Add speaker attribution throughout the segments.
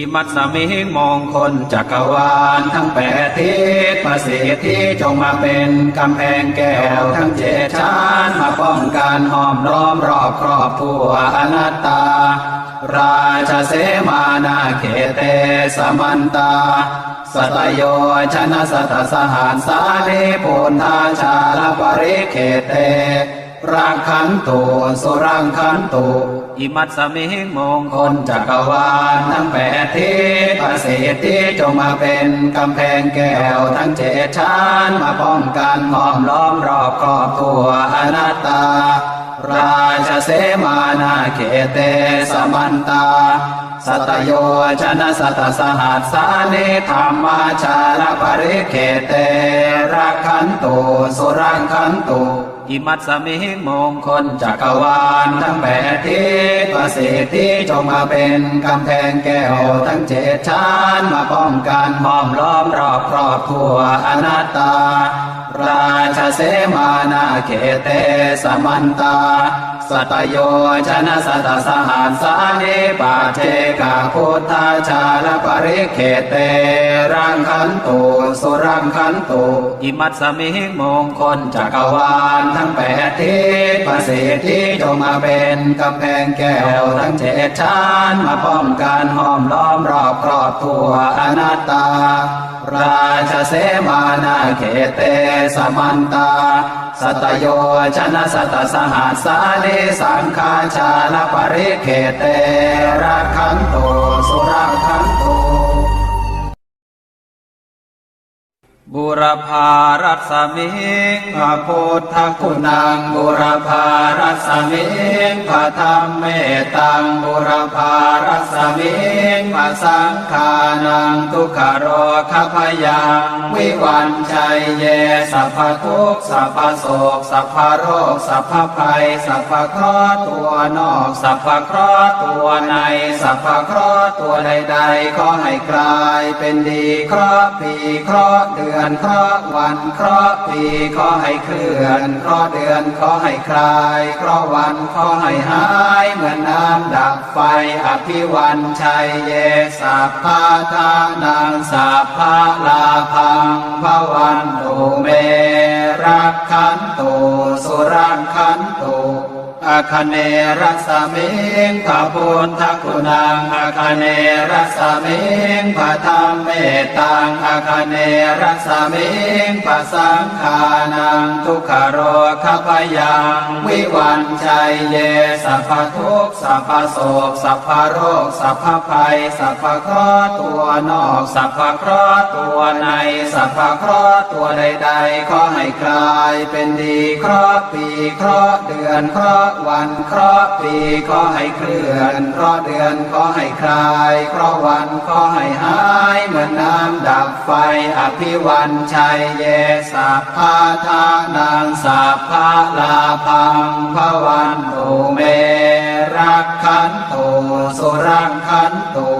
Speaker 1: อิมัสสมิงมงคลจักรวาลทั้งแปดทิศประสิทธิจงมาเป็นกำแพงแก้วทั้งเจ็ดชั้นมาป้องกันห้อมล้อมรอบครอบทั่วอนัตตา ราชเสมานาเขเตสมันตา สตโยชนะสัตสหานสาลีปุณธาชาลปริเขเต รังคันตุสุรังคันตุอิมัตสมิงมงคลจักรวาลทั้งแปดทิศประสิทธิจงมาเป็นกำแพงแก้วทั้งเจ็ดชั้นมาป้องกันห้อมล้อมรอบครอบทั่วอนัตตา ราชเสมานาเขเตสมันตาสตโยชนะสตสหัสสานิธรรมาชาลปริเขเตรักขันตุสุรังคันตุ อิมัตสมิงมงคลจักรวาลทั้งแปดทิศประสิทธิจงมาเป็นกำแพงแก้วทั้งเจ็ดชั้นมาป้องกันห้อมล้อมรอบครอบครัวอนัตตา ราชเสมานาเขเตสมันตา สตโยชนะสตสหัสสานิปาเจกาพุทธาชาลปริเขเตรังคันตุสุรังคันตุอิมัตสมิงมงคลจักรวาลทั้งแปดทิศประสิทธิจงมาเป็นกำแพงแก้วทั้งเจ็ดชั้นมาป้องกันห้อมล้อมรอบครอบทั่วอนัตตา ราชเสมานาเขเตสมันตาสตโยชนะสตสหัสสานิสังฆาชาลปริเขเตรักขันโตสุรักขันโต บุรพารัสมิงพระพุทธคุณังบุรพารัสมิงพระธรรมเมตังบุรพารัสมิงพระสังฆานังทุกขโรคพยังวิวันชัยเยสัพพทุกสัพพโศกสัพพโรคสัพพภัยสัพพเคราะห์ตัวนอกสัพพเคราะห์ตัวในสัพพเคราะห์ตัวใดๆขอให้กลายเป็นดีเคราะห์ปีเคราะห์เดือนเคราะห์วันเคราะห์ปีขอให้เคลื่อนเคราะห์เดือนขอให้คลายเคราะห์วันขอให้หาย เหมือนน้ำดับไฟอภิวันชัยเยสัพพาทานังสัพพาลาพังพวันตุเมรักขันตุสุรังคันตุ อาคเนรัสมิงพระพุทธคุณังอาคเนรัสมิงพระธรรมเมตตังอาคเนรัสมิงพระสังฆานังทุกขโรคพยังวิวันชัยเยสัพพทุกข์สัพพโศกสัพพโรคสัพพภัยสัพพเคราะห์ตัวนอกสัพพเคราะห์ตัวในสัพพเคราะห์ตัวใดๆขอให้กลายเป็นดีเคราะห์ปีเคราะห์เดือนเคราะห์วันเคราะห์ปีขอให้เคลื่อนเคราะห์เดือนขอให้คลายเคราะห์วันขอให้หายเหมือนน้ำดับไฟอภิวันชัยเยสัพพาทานังสัพพาลาพังพวันตุเมรักขันตุสุรังขันตุ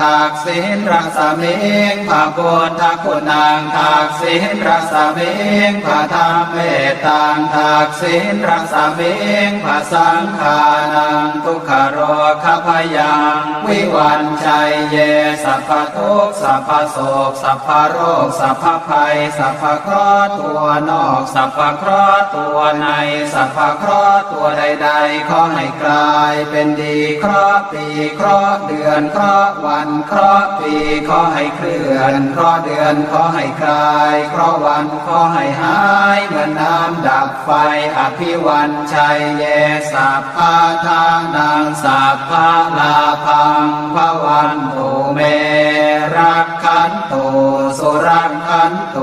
Speaker 1: ทักษิณรัศมิงพระพุทธคุณังทักษิณรัศมิงพระธรรมเมตตังทักษิณรัศมิงพระสังฆานังทุกขโรคพยังวิวันชัยเยสัพพทุกสัพพโศกสัพพโรคสัพพภัยสัพพเคราะห์ตัวนอกสัพพเคราะห์ตัวในสัพพเคราะห์ตัวใดๆขอให้กลายเป็นดีเคราะห์ปีเคราะห์เดือนเคราะห์วันเคราะห์ปีขอให้เคลื่อนเคราะห์เดือนขอให้คลายเคราะห์วันขอให้หายเหมือนน้ำดับไฟอภิวันชัยเยสัพพาทานังสัพพาลาพังพวันตุเมรักขันโตสุรังขันโต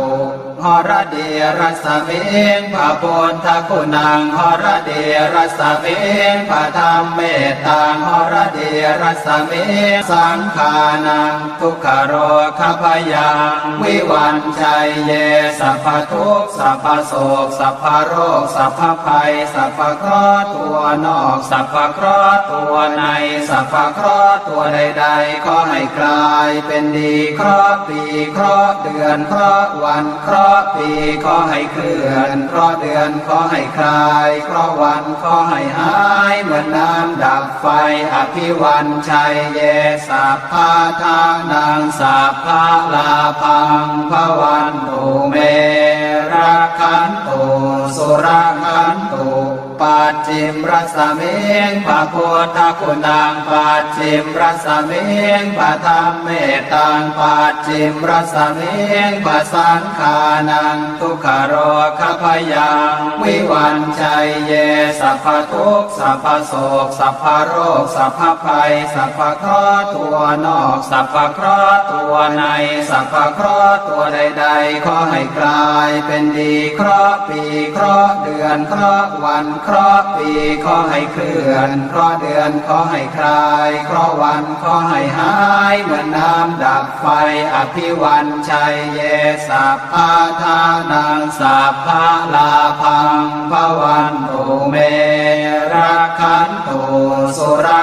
Speaker 1: หรเดียรัสมิงพระพุทธคุณังหรเดียรัสมิงพระธรรมเมตตังหรเดียรัสมิงสังฆานังทุกขโรคพยังวิวันชัยเยสัพพทุกสัพพโศกสัพพโรคสัพพภัยสัพพเคราะห์ตัวนอกสัพพเคราะห์ตัวในสัพพเคราะห์ตัวใดๆขอให้กลายเป็นดีเคราะห์ปีเคราะห์เดือนเคราะห์วันเคราะห์ะห์ปีขอให้เคลื่อน เพราะเดือนขอให้คลาย เพราะวันขอให้หาย เหมือนน้ำดับไฟ อภิวันชัยเยสัพพาทานังสัพพะลาพังพระวันตุเมรักขันตุสุรักขันตุ ปัจจิมรสเมงพระพุทธคุณังปัจจิมรสเมงพระธรรมเมตตังปัจจิมรสเมงพระสังฆานังทุกขโรคพยังวิวันชัยเยสัพพทุกสัพพโศกสัพพโรคสัพพภัยสัพพเคราะห์ตัวนอกสัพพเคราะห์ตัวในสัพพเคราะห์ตัวใดๆขอให้กลายเป็นดีเคราะห์ปีเคราะห์เดือนเคราะห์วันเคราะห์ปีขอให้เคลื่อนเคราะห์เดือนขอให้คลายเคราะห์วันขอให้หายเหมือนน้ำดับไฟอภิวันชัยเยสัพพาทานังสัพพาลาพังพวันตุเมรักขันตุสุรักขันตุ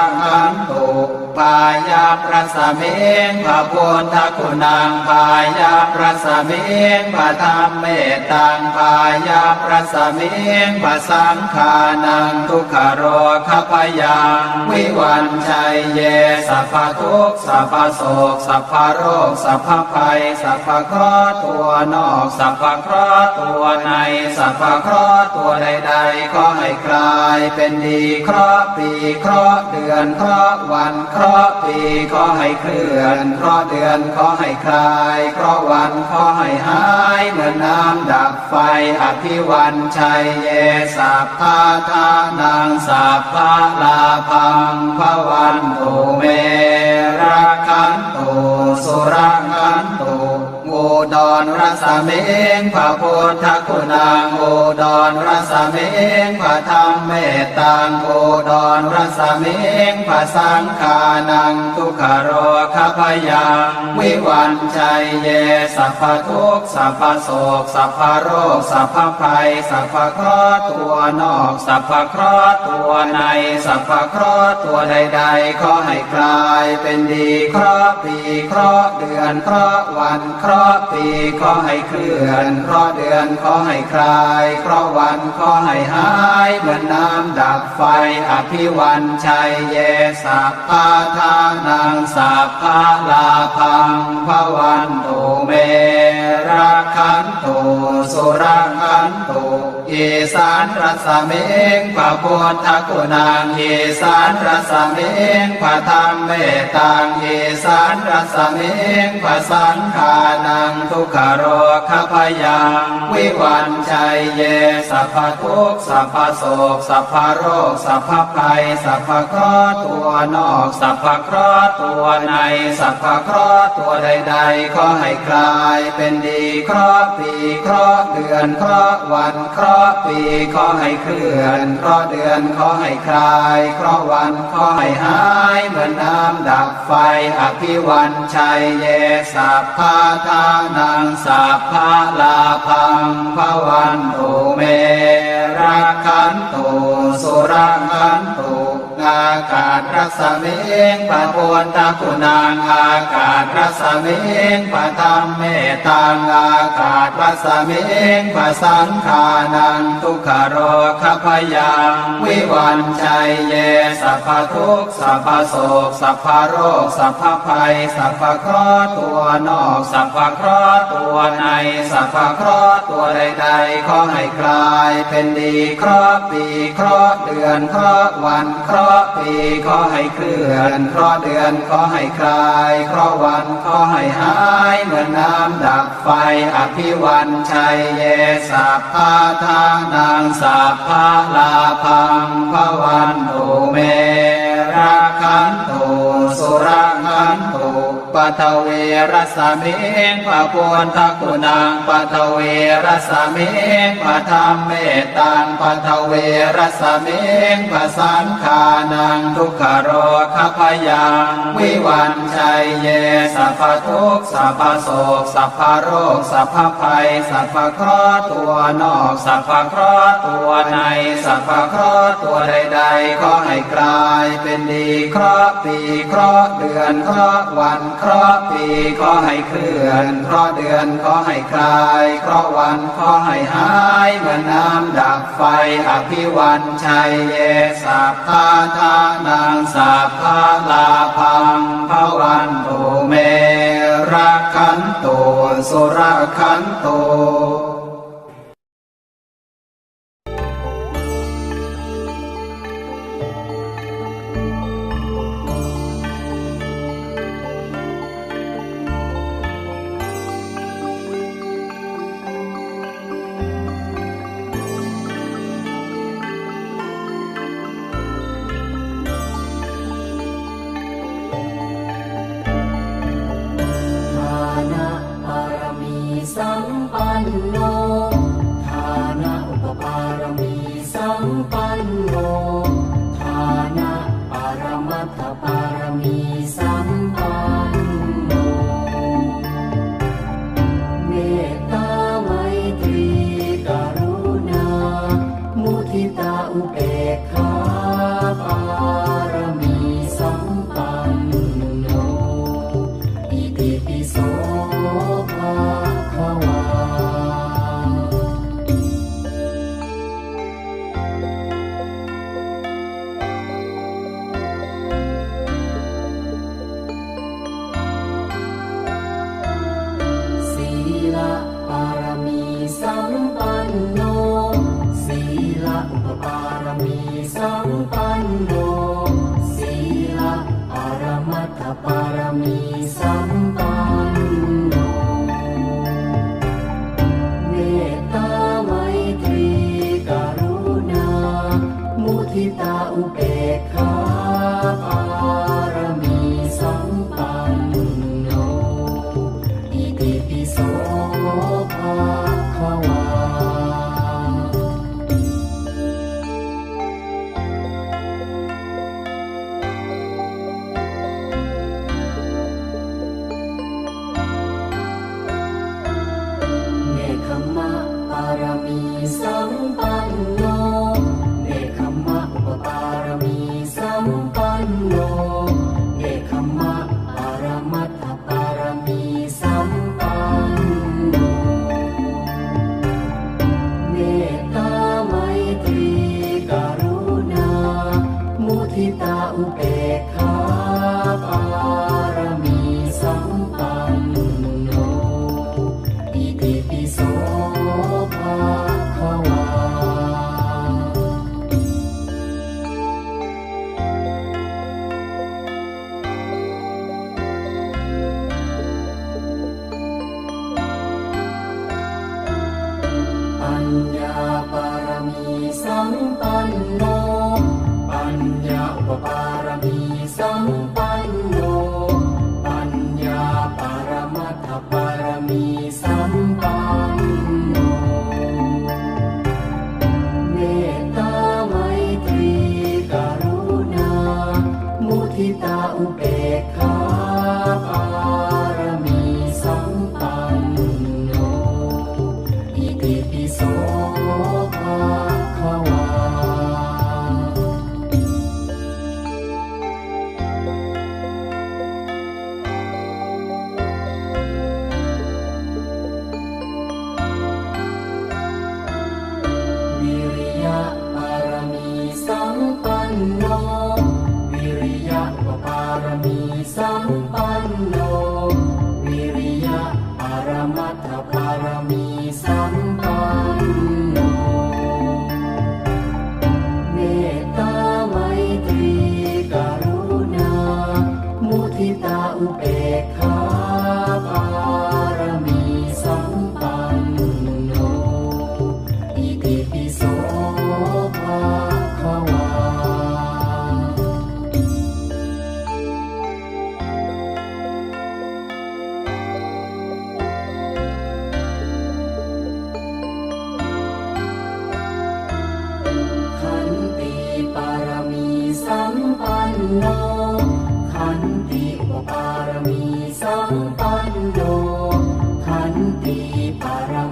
Speaker 1: ปายาประสเมงพระพุทธคุณังปายาประสเมงพระธรรมเมตังปายาประสเมงพระสังฆานังทุกขโรคพยังวิวันชัยเยสัพพทุกสัพพโศกสัพพโรคสัพพภัยสัพพเคราะห์ตัวนอกสัพพเคราะห์ตัวในสัพพเคราะห์ตัวใดๆขอให้กลายเป็นดีเคราะห์ปีเคราะห์เดือนเคราะห์วันเคราะราะปีขอให้เคลื่อน เพราะเดือนขอให้คลาย เพราะวันขอให้หาย เหมือนน้ำดับไฟ อภิวันชัยเยสัพพาทานังสัพพะลาพังพระวันตุเมรักขันตุสุรักขันตุ ดรรสเมงพระพุทธคุณังโอุดรรสเมงพระธรรมเมตตังโอุดรรสเมงพระสังฆานังทุกขโรคพยังวิวันชัยเยสัพพทุกสัพพโศกสัพพโรคสัพพภัยสัพพเคราะห์ตัวนอกสัพพเคราะห์ตัวในสัพพเคราะห์ตัวใดๆขอให้กลายเป็นดีเคราะห์ปีเคราะห์เดือนเคราะห์วันคราะปีขอให้เคลื่อนเพราะเดือนขอให้คลายเพราะวันขอให้หายเหมือนน้ำดับไฟอภิวันชัยเยสัพพาทานังสัพพาลาพังพระวันตุเมระคันตุสุรคันตุ อีสานรสเมงพระพุทธคุณังอีสานรสเมงพระธรรมเมตตังอีสานรสเมงพระสังฆานังทุกขโรคพยังวิวันชัยเยสัพพทุกสัพพโศกสัพพโรคสัพพภัยสัพพเคราะห์ตัวนอกสัพพเคราะห์ตัวในสัพพเคราะห์ตัวใดๆขอให้กลายเป็นดีเคราะห์ปีเคราะห์เดือนเคราะห์วันเคราะห์ปีขอให้เคลื่อนเคราะเดือนขอให้คลายเคราะวันขอให้หาย เหมือนน้ำดับไฟอภิวันชัยเยสัพพาทานังสัพพะลาพังพระวันตุเมรักขันตุสุรัก อากาศรัศเมงปะปวนตะคุณางอากาศรัศเมงปะธรรมเมตตังอากาศรัศเมงปะสังขานังทุกขโรคพยังวิวันชัยเยสัพพทุกสัพพโศกสัพพโรคสัพพภัยสัพพเคราะห์ตัวนอกสัพพเคราะห์ตัวในสัพพเคราะห์ตัวใดๆขอให้กลายเป็นดีเคราะห์ปีเคราะห์เดือนเคราะห์วันเคราะห์ปีขอให้เคลื่อนเคราะเดือนขอให้คลายเคราะวันขอให้หายเหมือนน้ำดับไฟอภิวันชัยเยสัพพาทานังสัพพะลาพังพวันตุเมรักขันตุสุรักขันตุ ปัทเวรสเมงพระพุทธคุณังปัทเวรสเมงพระธรรมเมตตังปัทเวรสเมงพระสังฆานังทุกขโรคพยังวิวันชัยเยสัพพทุกสัพพโศกสัพพโรคสัพพภัยสัพพเคราะห์ตัวนอกสัพพเคราะห์ตัวในสัพพเคราะห์ตัวใดๆขอให้กลายเป็นดีเคราะห์ปีเคราะห์เดือนเคราะห์วันเพราะปีก็ให้เคลื่อน เพราะเดือนก็ให้คลาย เพราะวันก็ให้หายเมือน้ำดับไฟอภิวันชัยเยสาพาทานังสาพาลาพังพระ
Speaker 2: วันตุเมรักขันตุสุรขันตุ ปารมีสัมปันโนศีลปารมัตถปารมีสัม mi sampanno โนขันติอปปารมีสัมปันโนขันติปารม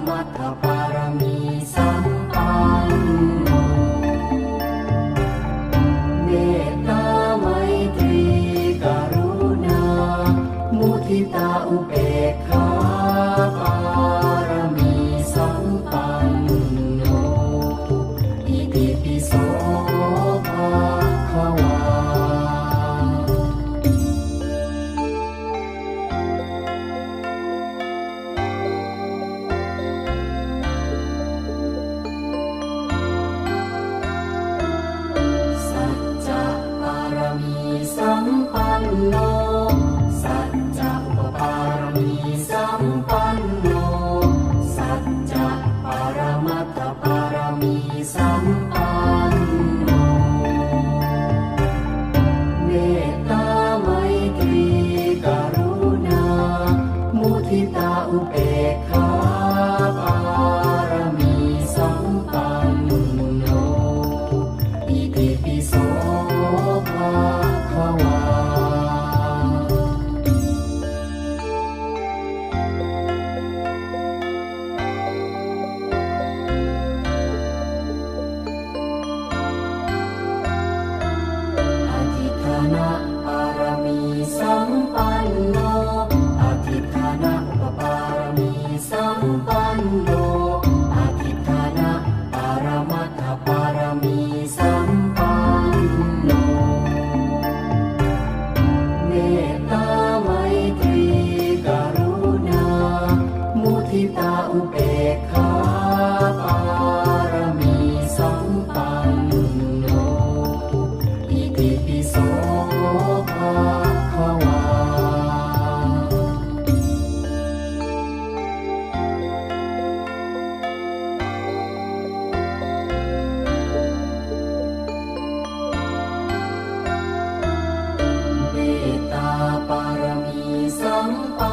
Speaker 2: อุเบกขา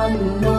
Speaker 2: ม